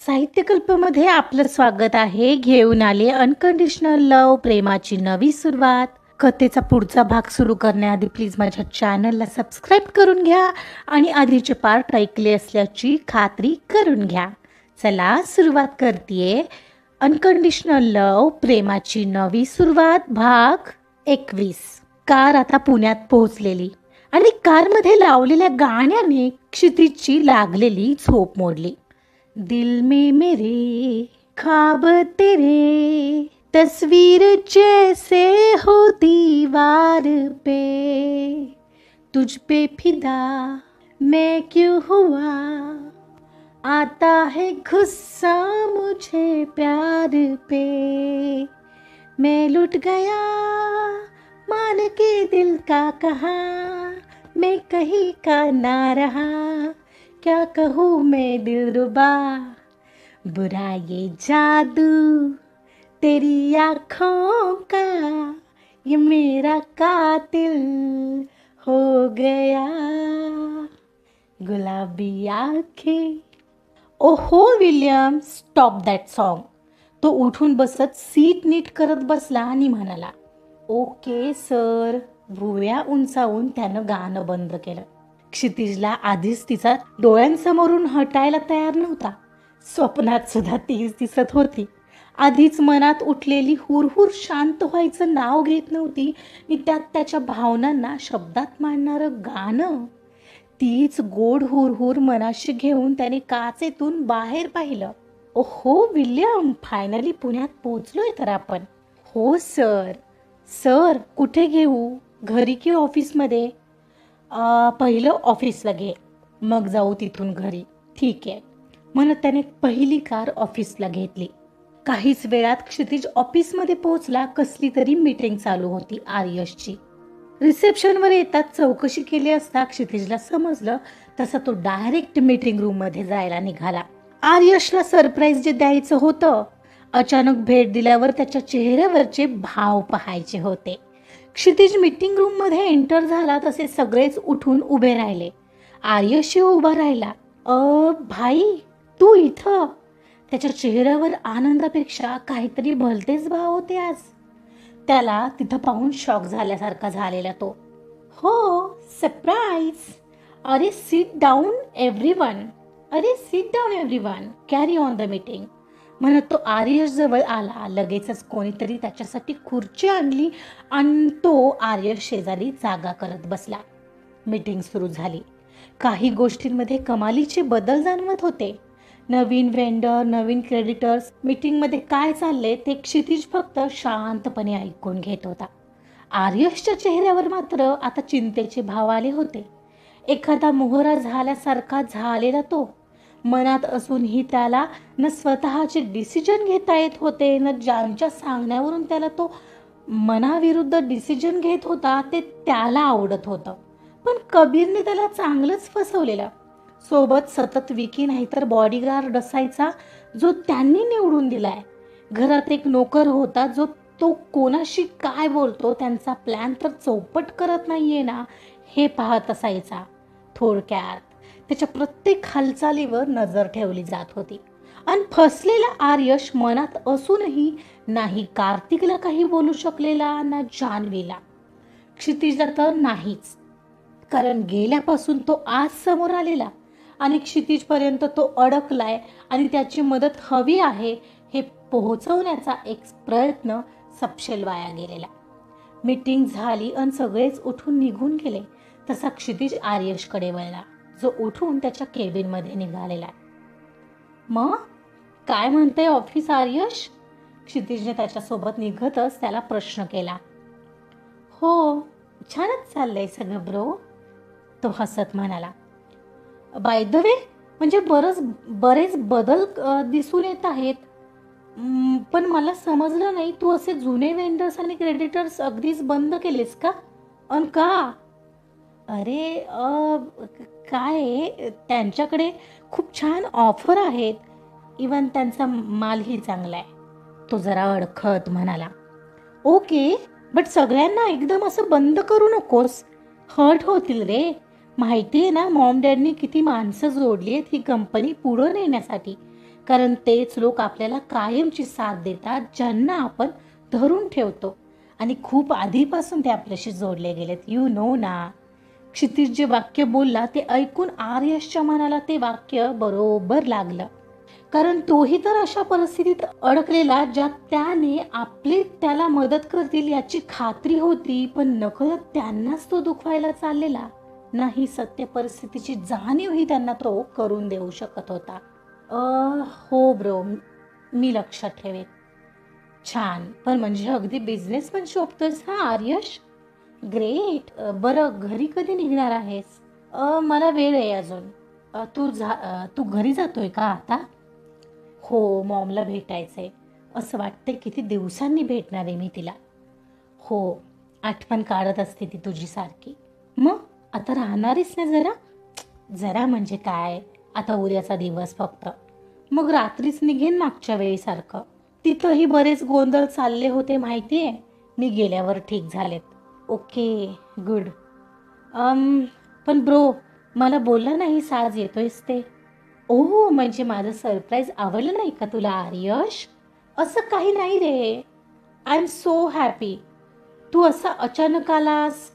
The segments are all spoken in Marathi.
साहित्यकल्पमध्ये आपलं स्वागत आहे. घेऊन आले अनकंडिशनल लव प्रेमाची नवी सुरुवात. कथेचा पुढचा भाग सुरू करण्याआधी प्लीज माझ्या चॅनलला सबस्क्राईब करून घ्या आणि आधीचे पार्ट ऐकले असल्याची खात्री करून घ्या. चला सुरुवात करते अनकंडिशनल लव प्रेमाची नवी सुरुवात भाग एकवीस. कार आता पुण्यात पोहोचलेली आणि कारमध्ये लावलेल्या गाण्याने क्षितिजची लागलेली झोप मोडली. दिल में मेरे ख्वाब तेरे, तस्वीर जैसे हो दीवार पे। तुझ पे फिदा मैं क्यों हुआ? आता है गुस्सा मुझे प्यार पे। मैं लुट गया मान के दिल का कहा, मैं कहीं का ना रहा। क्या कहूँ मैं दिल रुबा? बुरा ये जादू तेरी आँखों का, ये मेरा कातिल हो गया। गुलाबी आँखें। ओहो विल्यम स्टॉप दॅट सॉन्ग तो उठून बसत, सीट नीट करत बसला आणि म्हणाला, ओके, सर, भुव्या उंचावून त्यानं गाणं बंद केलं. क्षितिजला आधीच तिचा डोळ्यांसमोरून हटायला तयार नव्हता. स्वप्नात सुद्धा तीच दिसत होती. आधीच मनात उठलेली हुरहुर शांत व्हायचं नाव घेत नव्हती आणि त्यात त्याच्या भावनांना शब्दात मांडणारं गाणं. तीच गोड हुरहुर मनाशी घेऊन त्याने काचेतून बाहेर पाहिलं. ओहो विल्यम फायनली पुण्यात पोचलोय तर आपण. हो सर. सर कुठे घेऊ? घरी की ऑफिसमध्ये? पहिलं ऑफिसला घे. मग जाऊ तिथून घरी. ठीक आहे. म्हणत त्याने पहिली कार ऑफिसला घेतली. काहीच वेळात क्षितिज ऑफिसमध्ये पोहोचला. कसली तरी मीटिंग चालू होती आर्यशची रिसेप्शनवर येतात चौकशी केली असता क्षितिजला समजलं तसं तो डायरेक्ट मीटिंग रूममध्ये जायला निघाला. आर्यशला सरप्राईज जे द्यायचं होतं अचानक भेट दिल्यावर त्याच्या चेहऱ्यावरचे भाव पाहायचे होते. क्षितिज मीटिंग रूममध्ये एंटर झाला तसे सगळेच उठून उभे राहिले. आर्यशी उभा राहिला. अ भाई तू इथं? त्याच्या चेहऱ्यावर आनंदापेक्षा काहीतरी भलतेच भाव होते आज. त्याला तिथं पाहून शॉक झाल्यासारखा झालेला तो. हो सरप्राईज अरे सीट डाऊन एव्हरी वन अरे sit down everyone carry on the meeting म्हणत तो आर्यश जवळ आला. लगेचच कोणीतरी त्याच्यासाठी खुर्ची आणली आणि तो आर्यश शेजारी जागा करत बसला. मीटिंग सुरू झाली. काही गोष्टींमध्ये कमालीचे बदल जाणवत होते. नवीन वेंडर नवीन क्रेडिटर्स मीटिंगमध्ये काय चालले ते क्षितिज फक्त शांतपणे ऐकून घेत होता. आर्यशच्या चेहऱ्यावर मात्र आता चिंतेचे भाव आले होते. एखादा मोहरा झाल्यासारखा झालेला तो मनात असूनही त्याला न स्वतःचे डिसिजन घेता येत होते न ज्यांच्या सांगण्यावरून त्याला तो मनाविरुद्ध डिसिजन घेत होता ते त्याला आवडत होतं. पण कबीरने त्याला चांगलंच फसवलेलं. सोबत सतत विकी नाही तर बॉडीगार्ड असायचा जो त्यांनी निवडून दिलाय. घरात एक नोकर होता जो तो कोणाशी काय बोलतो त्यांचा प्लॅन तर चौपट करत नाहीये ना हे पाहत असायचा. थोडक्यात त्याच्या प्रत्येक हालचालीवर नजर ठेवली जात होती. आणि फसलेला आर्यश मनात असूनही नाही कार्तिकला काही बोलू शकलेला ना जान्हवीला. क्षितिजला तर नाहीच. कारण गेल्यापासून तो आज समोर आलेला आणि क्षितिजपर्यंत तो अडकलाय आणि त्याची मदत हवी आहे हे पोहोचवण्याचा एक प्रयत्न सपशेल वाया गेलेला. मीटिंग झाली आणि सगळेच उठून निघून गेले तसा क्षितिज आर्यशकडे वळला. जो उठून त्याच्या केबिनमध्ये निघालेला आहे. मग? काय म्हणते ऑफिस आर्यश? क्षितिजने त्याच्यासोबत निघतच त्याला प्रश्न केला. हो छानच चाललंय सगळं ब्रो तो हसत म्हणाला. बाय द वे म्हणजे बरंच बरेच बदल दिसून येत आहेत. पण मला समजलं नाही तू असे जुने वेंडर्स आणि क्रेडिटर्स अगदीच बंद केलेस का? अन का? अरे काय त्यांच्याकडे खूप छान ऑफर आहेत. इवन त्यांचा मालही चांगला आहे. तो जरा अडखत म्हणाला. ओके बट सगळ्यांना एकदम असं बंद करू नकोस. हर्ट होतील रे. माहिती आहे ना मॉम डॅडनी किती माणसं जोडली आहेत ही कंपनी पुढं नेण्यासाठी. कारण तेच लोक आपल्याला कायमची साथ देतात ज्यांना आपण धरून ठेवतो. आणि खूप आधीपासून ते आपल्याशी जोडले गेलेत. यू नो ना. क्षितिज जे वाक्य बोलला ते ऐकून आर्यशच्या मनाला ते वाक्य बरोबर लागलं. कारण तोही तर अशा परिस्थितीत अडकलेला ज्यात त्याने आपली त्याला मदत करतील याची खात्री होती पण नकळत त्यांनाच तो दुखवायला चाललेला. नाही सत्य परिस्थितीची जाणीवही त्यांना तो करून देऊ शकत होता. अ हो ब्रो मी लक्षात ठेवेन. छान. पण म्हणजे अगदी बिझनेस पण शोभतोस हा आर्यश? ग्रेट बरं घरी कधी निघणार आहेस? मला वेळ आहे अजून. तू जा तू घरी जातोय का आता? हो मॉमला भेटायचंय. असं वाटतंय किती दिवसांनी भेटणार आहे मी तिला. हो आठवण काढत असते ती तुझी सारखी. मग आता राहणारीच ना जरा? जरा म्हणजे काय? आता उद्याचा दिवस फक्त. मग रात्रीच निघेन मागच्या वेळीसारखं. तिथंही बरेच गोंधळ चालले होते माहिती आहे मी गेल्यावर ठीक झालेत. Okay good. पण ब्रो मला बोलला नाही साज येतोयस ते. ओ म्हणजे माझं सरप्राईज आवडलं नाही का तुला आर्यश? असं काही नाही रे. I am so happy. तू असा अचानक आलास?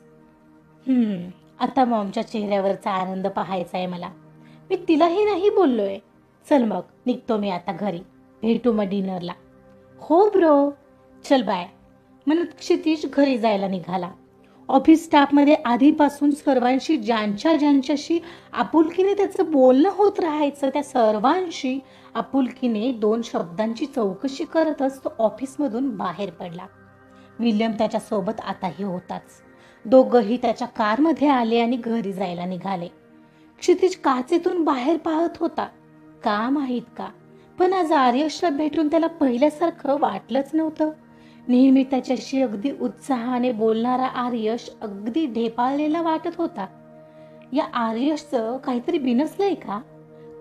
आता मॉमच्या चेहऱ्यावरचा आनंद पाहायचा आहे मला. मी तिलाही नाही बोललोय. चल मग निघतो मी आता घरी. भेटू मग डिनरला. हो ब्रो. चल बाय. म्हणत क्षितिश घरी जायला निघाला. ऑफिस स्टाफमध्ये आधीपासून सर्वांशी ज्यांच्या ज्यांच्याशी आपुलकीने त्याचं बोलणं होत राहायचं त्या सर्वांशी आपुलकीने दोन शब्दांची चौकशी करतच तो ऑफिसमधून बाहेर पडला. विल्यम त्याच्यासोबत आताही होताच. दोघंही त्याच्या कारमध्ये आले आणि घरी जायला निघाले. क्षितिज काचेतून बाहेर पाहत होता. का माहीत का? पण आज आर्यशला भेटून त्याला पहिल्यासारखं वाटलंच नव्हतं. नेहमी त्याच्याशी अगदी उत्साहाने बोलणारा आर्यश अगदी ढेपाळलेला वाटत होता. या आर्यशचं काहीतरी बिनसलंय का?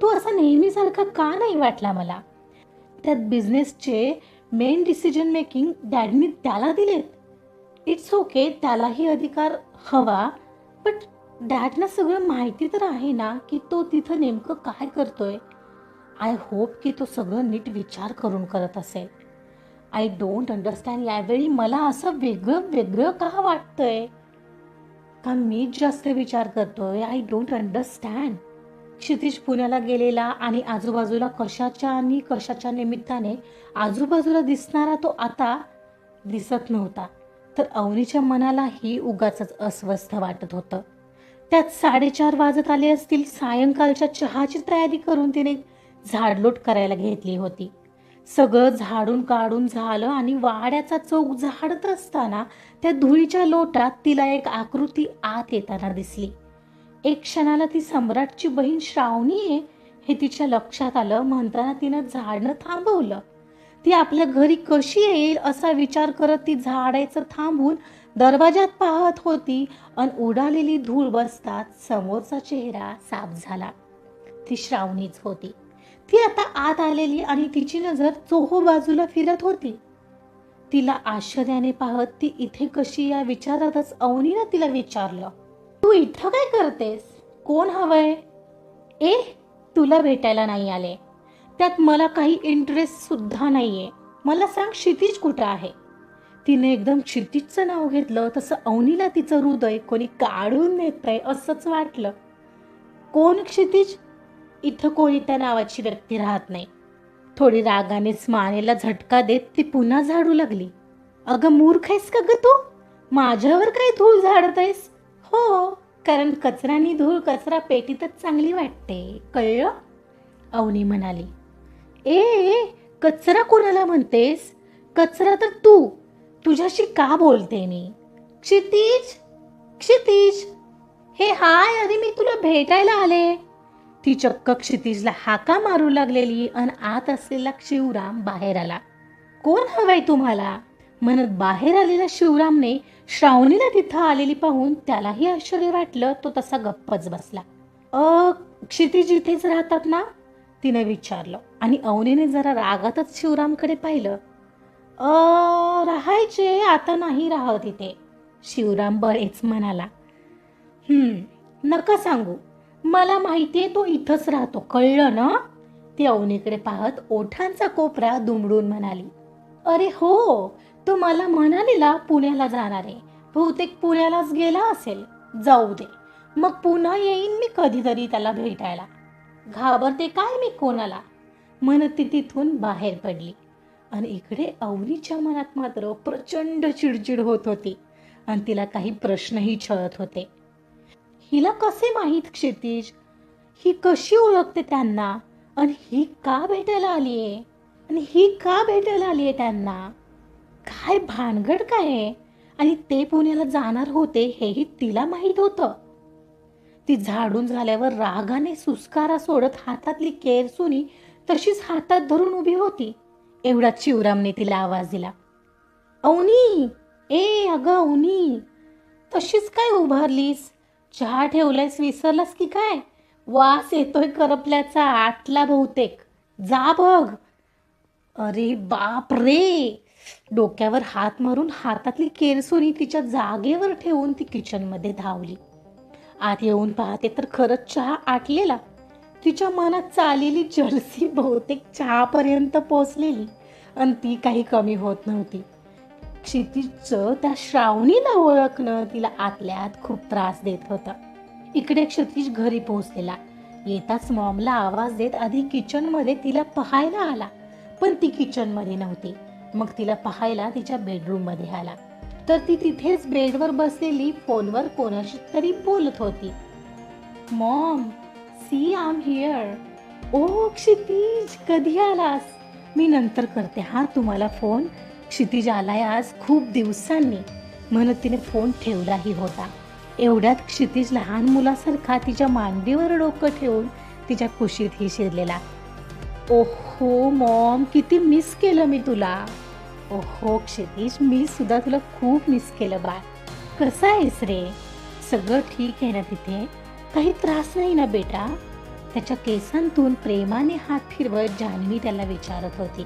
तो असा नेहमीसारखा का नाही वाटला मला? त्यात बिझनेसचे मेन डिसिजन मेकिंग डॅडनी त्याला दिलेत. इट्स ओके त्यालाही अधिकार हवा बट डॅडना सगळं माहिती तर आहे ना की तो तिथं नेमकं काय करतोय? आय होप की तो सगळं नीट विचार करून करत असेल. आय डोंट अंडरस्टँड यावेळी मला असं वेगळं वेगळं का वाटतंय? का मीच जास्त विचार करतोय? आय डोंट अंडरस्टँड क्षितिज पुण्याला गेलेला आणि आजूबाजूला कशाच्या आणि कशाच्या निमित्ताने आजूबाजूला दिसणारा तो आता दिसत नव्हता. तर अवनीच्या मनालाही उगाच अस्वस्थ वाटत होतं. त्यात साडेचार वाजत आले असतील सायंकाळच्या चहाची तयारी करून तिने झाडलोट करायला घेतली होती. सगळं झाडून काढून झालं आणि वाड्याचा चौक झाडत असताना त्या धुळीच्या लोटात तिला एक आकृती आत येताना दिसली. एक क्षणाला ती सम्राटची बहीण श्रावणी आहे हे तिच्या लक्षात आलं म्हणताना तिनं झाडणं थांबवलं. ती आपल्या घरी कशी येईल असा विचार करत ती झाडायचं थांबून दरवाजात पाहत होती अन उडालेली धूळ बसतात समोरचा चेहरा साफ झाला. ती श्रावणीच होती. ती आता आत आलेली आणि तिची नजर चोहो बाजूला फिरत होती. तिला आश्चर्याने पाहत ती इथे कशी या विचारातच अवनीनं तिला विचारलं तू इथं काय करतेस? कोण हवंय? ए तुला भेटायला नाही आले. त्यात मला काही इंटरेस्ट सुद्धा नाहीये. मला सांग क्षितिज कुठं आहे. तिने एकदम क्षितिजचं नाव घेतलं तसं अवनीला तिचं हृदय कोणी काढून नेतंय असंच वाटलं. कोण क्षितिज? इथं कोणी त्या नावाची व्यक्ती राहत नाही. थोडी रागानेच मानेला झटका देत ती पुन्हा झाडू लागली. अगं मूर्ख आहेस का ग तू? माझ्यावर काय धूळ झाडत आहेस हो कारण कचरानी धूळ कचरा पेटीतच चांगली वाटते. कळलं? अवनी म्हणाली. ए कचरा कोणाला म्हणतेस? कचरा तर तू. तुझ्याशी का बोलते मी? क्षितिज क्षितिज. हे हाय अरे मी तुला भेटायला आले. ती चक्क क्षितिजला हाका मारू लागलेली अन आत असलेला शिवराम बाहेर आला. कोण हवाय तुम्हाला? म्हणत बाहेर आलेल्या शिवरामने श्रावणीला तिथं आलेली पाहून त्यालाही आश्चर्य वाटलं तो तसा गप्पच बसला. अ क्षितिज इथेच राहतात ना? तिने विचारलं. आणि अवनीने जरा रागातच शिवरामकडे पाहिलं. अ राहायचे आता नाही राहत इथे. शिवराम बरेच म्हणाला. नका सांगू. मला माहितीये तो इथंच राहतो. कळलं ना? ती अवनीकडे पाहत ओठांचा कोपरा दुमडून म्हणाली अरे हो तो मला म्हणालेला पुण्याला जाणार आहे. बहुतेक पुण्यालाच गेला असेल. जाऊ दे. मग पुन्हा येईन मी कधीतरी त्याला भेटायला. घाबरते काय मी कोणाला? म्हणत ती तिथून बाहेर पडली. आणि इकडे अवनीच्या मनात मात्र प्रचंड चिडचिड होत होती. आणि तिला काही प्रश्नही छळत होते. हिला कसे माहीत क्षितिज? ही कशी ओळखते त्यांना? आणि ही का भेटायला आली आहे? आणि ही का भेटायला आली आहे त्यांना? काय भानगड काय आहे? आणि ते पुण्याला जाणार होते हेही तिला माहीत होतं. ती झाडून झाल्यावर रागाने सुस्कारा सोडत हातातली केरसुनी तशीच हातात धरून उभी होती. एवढा शिवरामने तिला आवाज दिला. अवनी! ए अगं अवनी! तशीच काय उभारलीस? चहा ठेवलायस विसरलास की काय? वास येतोय करपल्याचा आटला बहुतेक. जा बघ. अरे बाप रे! डोक्यावर हात मारून हातातली केरसोनी तिच्या जागेवर ठेवून ती किचनमध्ये धावली. आत येऊन पाहते तर खरंच चहा आटलेला. तिच्या मनात चाललेली जर्सी बहुतेक चहापर्यंत पोचलेली आणि ती काही कमी होत नव्हती. क्षितिजचं त्या श्रावणीला ओळखणं तिला आतल्यात खूप त्रास देत होता. इकडे क्षितिज घरी पोहोचलेला. येताच मॉमला आवाज देत आधी किचनमध्ये तिला पाहायला आला पण ती किचनमध्ये नव्हती. मग तिला पाहायला तिच्या बेडरूममध्ये आला. तर ती तिथेच बेडवर बसलेली फोनवर कोणाशी तरी बोलत होती. Mom see I'm here. ओ क्षितिज कधी आलास? मी नंतर करते हा तुम्हाला फोन. क्षितिज आलाय आज खूप दिवसांनी. म्हणत तिने फोन ठेवलाही होता. एवढ्यात क्षितिज लहान मुलासारखा तिच्या मांडीवर डोकं ठेवून तिच्या कुशीतही शिरलेला. ओहो मॉम किती मिस केलं मी तुला. ओहो क्षितिज मी सुद्धा तुला खूप मिस केलं बाळ कसं आहेस रे? सगळं ठीक आहे ना तिथे. काही त्रास नाही ना बेटा. त्याच्या केसांतून प्रेमाने हात फिरवत जान्हवी त्याला विचारत होती.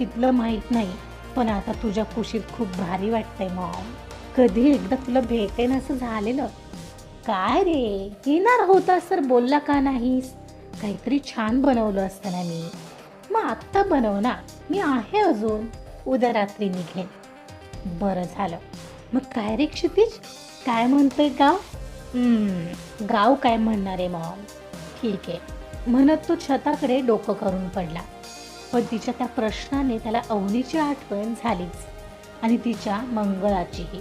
तिथलं माहीत नाही. पण आता तुझ्या कुशीत खूप भारी वाटतंय मॉम. कधी एकदा तुला भेटेन असं झालेलं? काय रे? येणार होतास तर बोलला का नाहीस? काहीतरी छान बनवलं असतं ना मी. मग आत्ता बनव ना. मी आहे अजून. उद्या रात्री निघेन. बरं झालं. मग काय रे क्षितिज? काय म्हणतोय गाव? गाव काय म्हणणार आहे मॉम? ठीक आहे. म्हणत तो छताकडे डोकं करून पडला. पण तिच्या त्या प्रश्नाने त्याला अवनीची आठवण झालीच. आणि तिच्या मंगळाचीही.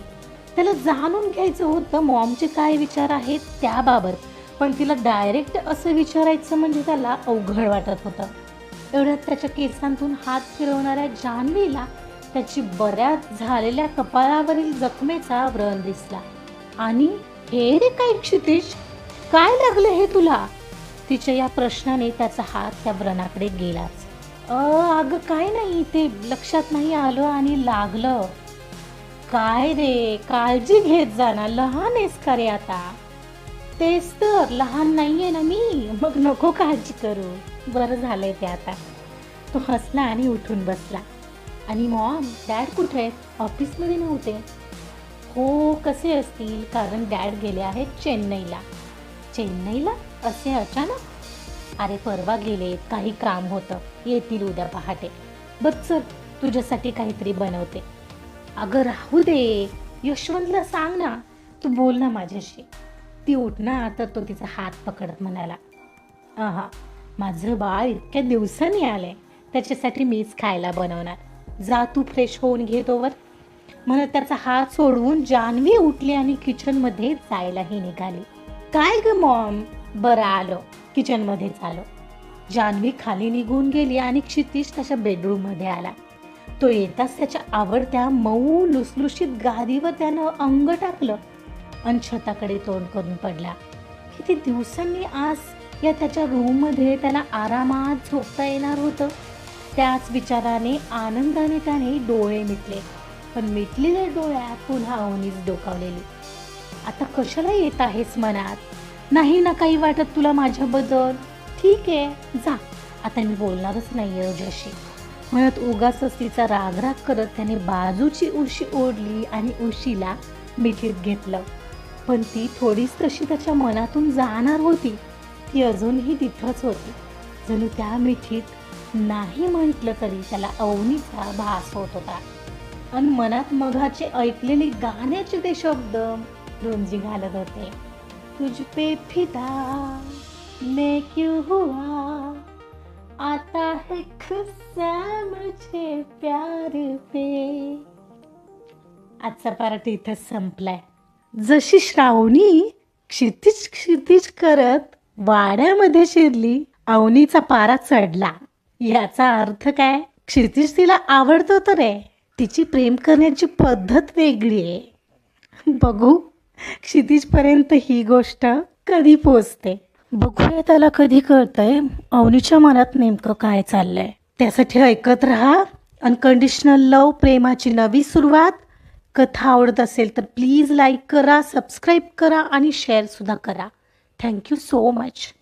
त्याला जाणून घ्यायचं होतं मॉमचे काय विचार आहेत त्याबाबत. पण तिला डायरेक्ट असं विचारायचं म्हणजे त्याला अवघड वाटत होतं. एवढ्यात त्याच्या केसांतून हात फिरवणाऱ्या जान्हवीला त्याची बऱ्याच झालेल्या कपाळावरील जखमेचा व्रण दिसला. आणि हे रे काय क्षितिज? काय लागलं हे तुला? तिच्या या प्रश्नाने त्याचा हात त्या व्रणाकडे गेलाच. अगं काय नाही ते लक्षात नाही आलं आणि लागलं. काय रे काळजी घेत जा ना लहान आहेस का रे आता? तेच तर लहान नाहीये ना मी. मग नको काळजी करू. बरं झालंय ते आता. तो हसला आणि उठून बसला. आणि मॉम डॅड कुठे आहेत? ऑफिसमध्ये नव्हते. हो कसे असतील? कारण डॅड गेले आहेत चेन्नईला. चेन्नईला? असे अचानक? अरे परवा गेले काही काम होतं. येतील उद्या पहाटे. बघ चल तुझ्यासाठी काहीतरी बनवते. अगं राहू दे. यशवंतला सांग ना. तू बोल ना माझ्याशी. ती उठणार तर तो तिचा हात पकडत म्हणाला. आहा माझं बाळ इतक्या दिवसांनी आलंय. त्याच्यासाठी मीच खायला बनवणार. जा तू फ्रेश होऊन घे तोवर. म्हणत त्याचा हात सोडवून जान्हवी उठली आणि किचनमध्ये जायलाही निघाली. काय ग मॉम? बरं आलो. किचनमध्येच आलो जान्हवी खाली निघून गेली आणि क्षितिश त्याच्या बेडरूममध्ये आला. तो येताच त्याच्या आवडत्या मऊ लुसलुशीत गादीवर त्यानं अंग टाकलं आणि छताकडे तोंड करून पडला. किती दिवसांनी आज या त्याच्या रूममध्ये त्याला आरामात झोपता येणार होतं? त्याच विचाराने आनंदाने त्याने डोळे मिटले. पण मिटलेल्या डोळ्यात पुन्हा अवनीच डोकावलेली. आता कशाला येत आहेस मनात? नाही ना काही वाटत तुला माझ्याबद्दल? ठीक आहे जा. आता मी बोलणारच नाही आहे तुझ्याशी. म्हणत उगाच तिचा रागराग करत त्याने बाजूची उशी ओढली आणि उशीला मिठीत घेतलं. पण ती थोडीच तशी त्याच्या मनातून जाणार होती. ती अजूनही तिथंच होती. जणू त्या मिठीत नाही म्हटलं तरी त्याला अवनीचा भास होत होता. आणि मनात मघाचे ऐकलेले गाण्याचे ते शब्द रुंजी घालत होते. तुझ पे फिदा। मैं क्यों हुआ? आता है खुस्सा मुझे प्यार पे। आजचा पार्ट इथं संपलाय. जशी श्रावणी क्षितिज क्षितिज करत वाड्यामध्ये शिरली अवनीचा पारा चढला. याचा अर्थ काय? क्षितिज तिला आवडतो तर आहे. तिची प्रेम करण्याची पद्धत वेगळी आहे. बघू. क्षितिजपर्यंत ही गोष्ट कधी पोचते? बघूया त्याला कधी कळतंय. अवनीच्या मनात नेमकं काय चाललंय? त्यासाठी ऐकत राहा. अनकंडिशनल लव प्रेमाची नवी सुरुवात. कथा आवडत असेल तर प्लीज लाईक करा सबस्क्राईब करा आणि शेअरसुद्धा करा. Thank you so much